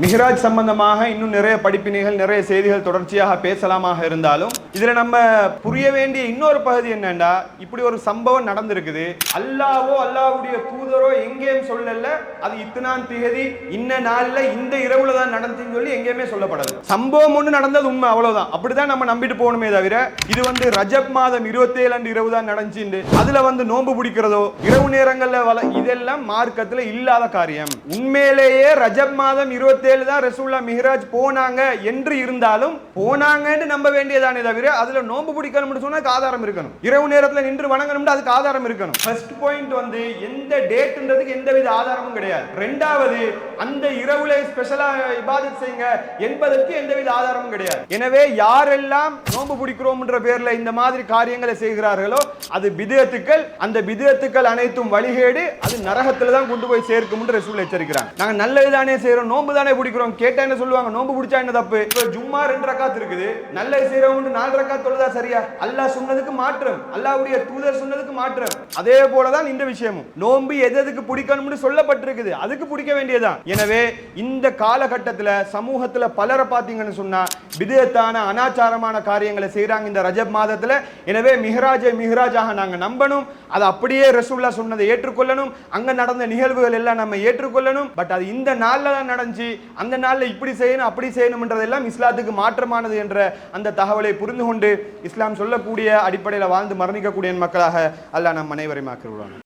மிஹ்ராஜ் சம்பந்தமாக இன்னும் நிறைய படிப்பினைகள் நிறைய செய்திகள் தொடர்ச்சியாக பேசலாமாக இருந்தாலும் இதுல நம்ம புரிய வேண்டிய இன்னொரு பகுதி என்னன்னா இப்படி ஒரு சம்பவம் நடந்திருக்குது. அல்லாவோ அல்லாவுடைய தூதரோ எங்கேயும் சொல்லல. அது இத்தனாம் திகதி இன்ன நாள்ல இந்த இரவுல தான் நடந்துச்சுன்னு சொல்லி எங்கேயுமே சொல்லப்படாது சம்பவம் ஒன்று நடந்தது உண்மை அவ்வளவுதான். அப்படிதான் நம்ம நம்பிட்டு போகணுமே தவிர இது வந்து ரஜப் மாதம் இருபத்தி ஏழு இரவு தான் நடந்துச்சு அதுல வந்து நோன்பு பிடிக்கிறதோ இரவு நேரங்கள்ல வள இதெல்லாம் மார்க்கத்துல இல்லாத காரியம். உண்மையிலேயே ரஜப் மாதம் இருபத்தி இருபத்தேழு தான் ரசூல்லா மிஹராஜ் போனாங்க என்று இருந்தாலும் போனாங்கன்னு நம்ப வேண்டியதானே தவிர அதுல நோன்பு பிடிக்கணும்னு சொன்னா ஆதாரம் இருக்கணும். இரவு நேரத்துல நின்று வணங்கணும்னு அதுக்கு ஆதாரம் இருக்கணும். ஃபர்ஸ்ட் பாயிண்ட் வந்து எந்த டேட்ன்றதுக்கு எந்தவித ஆதாரமும் கிடையாது. ரெண்டாவது அந்த ஸ்பெஷலா இபாதத் செய்யுங்க. என்பதற்கு எந்தவித ஆதாரமும் கிடையாது. எனவே யாரெல்லாம் நோன்பு பிடிக்கிறோம்ன்ற பேர்ல இந்த மாதிரி காரியங்களை செய்கிறார்களோ அது பிதத்துக்கள் அந்த பிதத்துக்கள் அனைத்தும் வழிகேடு அது நரகத்துல தான் கொண்டு போய் சேர்க்கும் ரசூல் எச்சரிக்கிறாங்க. நாங்க நல்லது தானே செய்யறோம் நோன்பு தானே பிடிக்கிறோம். கேட்டா என்ன சொல்லுவாங்க? நோன்பு பிடிச்சா என்ன தப்பு? இப்ப ஜும்மா ரெண்டு ரக்காத் இருக்குது. நல்லது செய்யறவங்க நாலு ரக்காத் தொழுதா சரியா? அல்லாஹ் சொன்னதுக்கு மாற்றம். அல்லாஹ்வுடைய தூதர் சொன்னதுக்கு மாற்றம். அதே போலதான் இந்த விஷயமும். நோன்பு எது எதுக்கு பிடிக்கணும்னு சொல்லப்பட்டிருக்குது. அதுக்கு பிடிக்க வேண்டியதுதான். எனவே இந்த இந்த காலகட்டத்தில் சமூகத்தில் பலரை பார்த்தீங்கன்னு சொன்னா விதத்தான அனாச்சாரமான காரியங்களை செய்கிறாங்க இந்த ரஜப் மாதத்தில். எனவே மிஹ்ராஜை மிஹ்ராஜாக நாங்கள் நம்பணும். அது அப்படியே ரசூல்லா சொன்னதை ஏற்றுக்கொள்ளணும். அங்க நடந்த நிகழ்வுகள் எல்லாம் நம்ம ஏற்றுக்கொள்ளணும். பட் அது இந்த நாளில் தான் நடந்துச்சு. அந்த நாள்ல இப்படி செய்யணும் அப்படி செய்யணும்ன்றதெல்லாம் இஸ்லாத்துக்கு மாற்றமானது என்ற அந்த தகவலை புரிந்து கொண்டு இஸ்லாம் சொல்லக்கூடிய அடிப்படையில் வாழ்ந்து மரணிக்கக்கூடிய மக்களாக அல்லாஹ் நம் அனைவரையும் ஆக்கிவிடுவாங்க